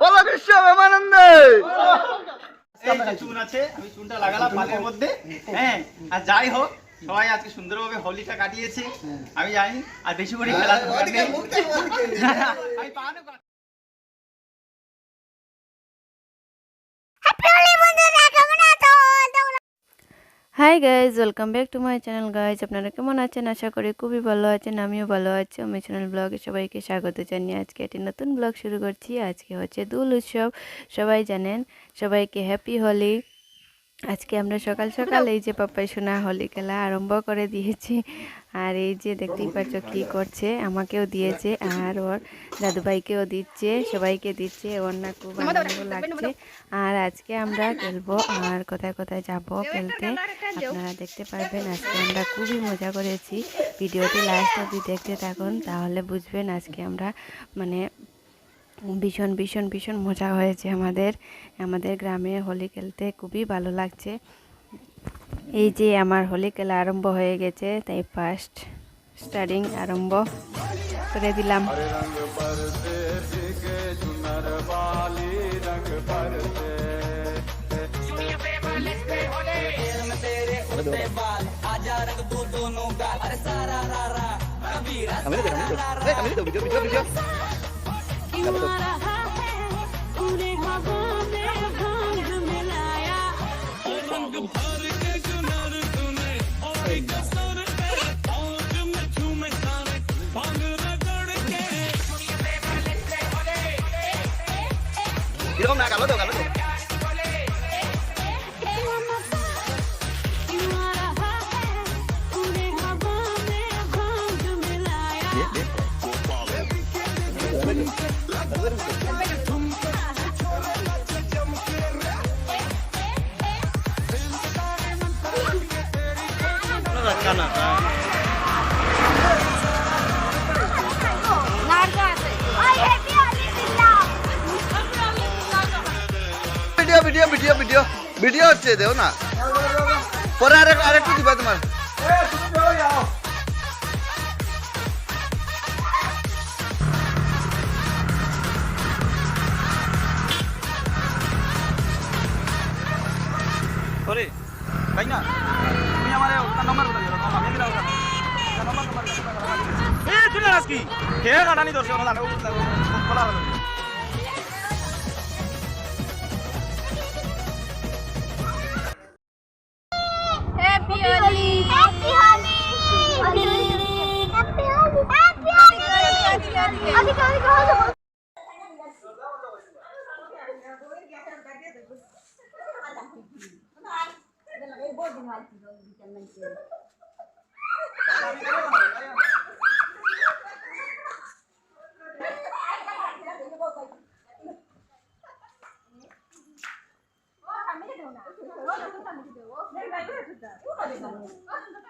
বলো বিশ্ব ব্রহ্মানন্দ এই যে চুন আছে আমি চুনটা লাগালাম পালের মধ্যে। হ্যাঁ আর যাই হোক সবাই আজকে সুন্দরভাবে হোলিটা কাটিয়েছে। আমি জানি আর বেশি করে খেলা আমি hi guys welcome back to my channel guys আপনারা কেমন আছেন? আশা করি খুবই ভালো আছেন, আমিও ভালো আছি। আমি চ্যানেল ব্লগে সবাইকে স্বাগত জানিয়ে আজকে একটি নতুন ব্লগ শুরু করছি। আজকে হচ্ছে দুল উৎসব, সবাই জানেন, সবাইকে হ্যাপি হোলি আজকে আমরা সকাল সকাল এই যে পাপ্পাই সোনা হোলি খেলা আরম্ভ করে দিয়েছি। আর এই যে দেখতেই পাচ্ছ কী করছে? আমাকেও দিয়েছে আর ওর দাদুভাইকেও দিচ্ছে সবাইকে দিচ্ছে ওর না খুব আনন্দ লাগছে। আর আজকে আমরা খেলব আর কোথায় কোথায় যাব খেলতে? আপনারা দেখতে পারবেন আজকে আমরা খুবই মজা করেছি। ভিডিওটি লাস্ট অবধি দেখতে থাকুন তাহলে বুঝবেন আজকে আমরা মানে ভীষণ ভীষণ ভীষণ মজা হয়েছে আমাদের। আমাদের গ্রামে হোলি খেলতে খুবই ভালো লাগছে। এই যে আমার হোলি খেলা আরম্ভ হয়ে গেছে, তাই ফার্স্ট স্টার্টিং আরম্ভ করে দিলাম। কীরকম video video video video video হচ্ছে দেও না। পরে আরেক আরেকটু দিবা তোমার। আজকে? কে কাটানি দর্শক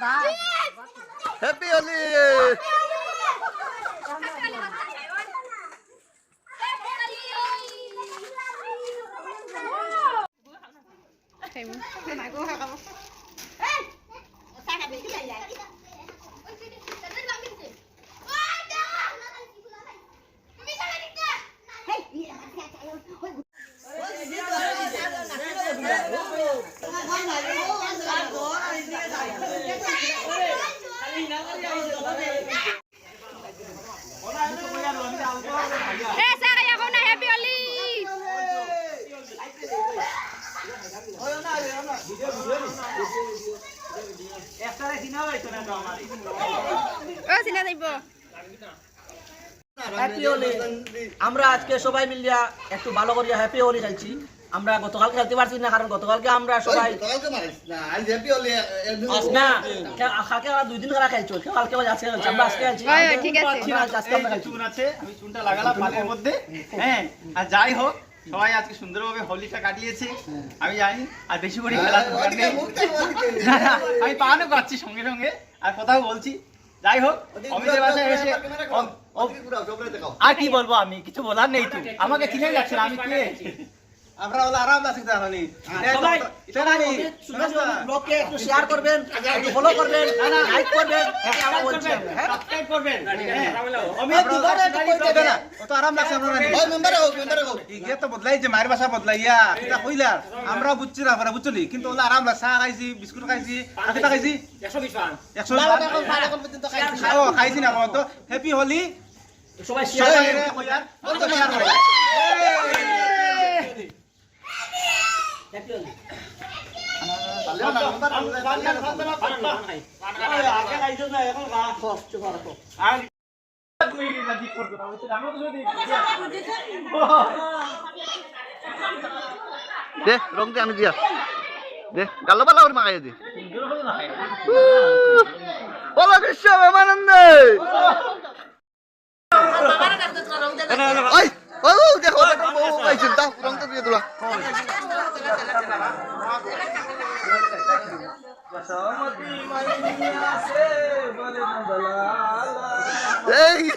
দাও দাও দাও happy Holi Eh, saya kayak kau nak happy Holi. একটারে দিনা হইতো না তো আমার হ্যাপি হোলি আমরা আজকে সবাই মিলিয়া একটু ভালো করিয়া হ্যাপি হোলি আমরা গতকাল খেলতে পারছি না কারণ গতকালকে আমরা সবাই না কালকে আমরা দুই দিন খেলা খেলছি কালকে আজকে খেলছি আমরা আজকে খেলছি হয়, ঠিক আছে। আমরা আজ আজকে এই আমরা যে খেলছি চুন আছে আমি চুনটা লাগালাম পালের মধ্যে। আর যাই হোক সবাই আজকে সুন্দরভাবে হোলিটা কাটিয়েছে। আমি জানি আর বেশি করে খেলা আমি পানও পাচ্ছি সঙ্গে সঙ্গে আর কথাও বলছি। যাই হোক অমিতের বাসায় এসে অম- অম- আর কি বলব আমি? কিছু বলার নেই তো। আমাকে চিনে যাচ্ছে না আমি কে? আমরা হলো আরাম লাগছে জানানি। সবাই ব্লগকে একটু শেয়ার করবেন একটু ফলো করবেন লাইক করবেন আমরা বলছি হ্যাঁ সাবস্ক্রাইব করবেন। হ্যাঁ। দেবেন অত আরাম লাগছে আমরা ওই মেম্বারে হোক মেম্বারে হোক। তো বদলাই যে মায়ের বাসা বদলাইয়া এটা কইলা আমরা বুঝছি না আমরা বুঝলি। কিন্তু ওলা আরাম লাগছে চা খাইছি বিস্কুট খাইছি আর কিটা খাইছি। একশো বিশ ও খাইছি না কত হ্যাপি হোলি সবাই সবাই শেয়ার রে কইয়ার অত শেয়ার করে দে রং দে আমি দিয়া। দে গালো পালা করে মাখাই দে। বলো বিশ্ব ব্রহ্মানন্দে ওই ও দেখো দাও রংটা দিয়ে তোলা এই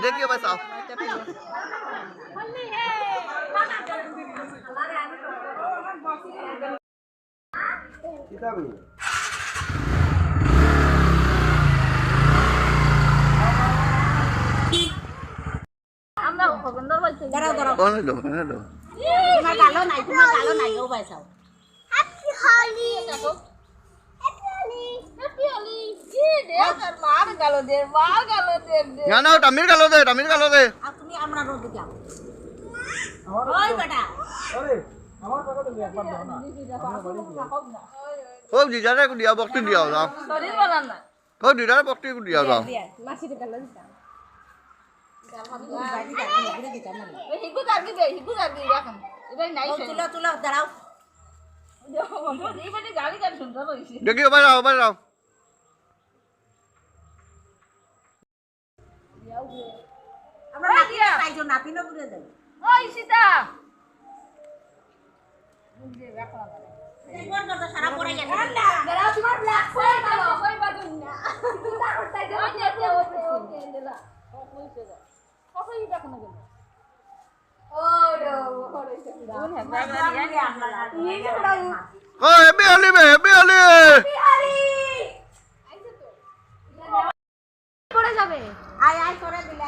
देखिए भाई साहब किताब Con nó con nó Gumagalo naik, gumagalo naik, oh boy sao? Happy Holi. Happy Holi. Happy Holi. Ji, dia kan mar galo deh, mar galo deh. না না টামির গালো দে টামির গালো দে আর তুমি আমরা রোদে যাও ওই বেটা আরে আমার টাকা তুমি একবার দাও না হোক দিদারে দিয়া বক্তি দিয়াও যাও শরীর বানান না হোক দিদারে বক্তি দিয়াও যাও মাসির গালো দিতাম দেখি ওবার যাও ওবার যাও আমরা নাতি নাতি না ঘুরে যাই ওই সীতা সারা কখনই দেখো যাবে আয় আয় করে দিই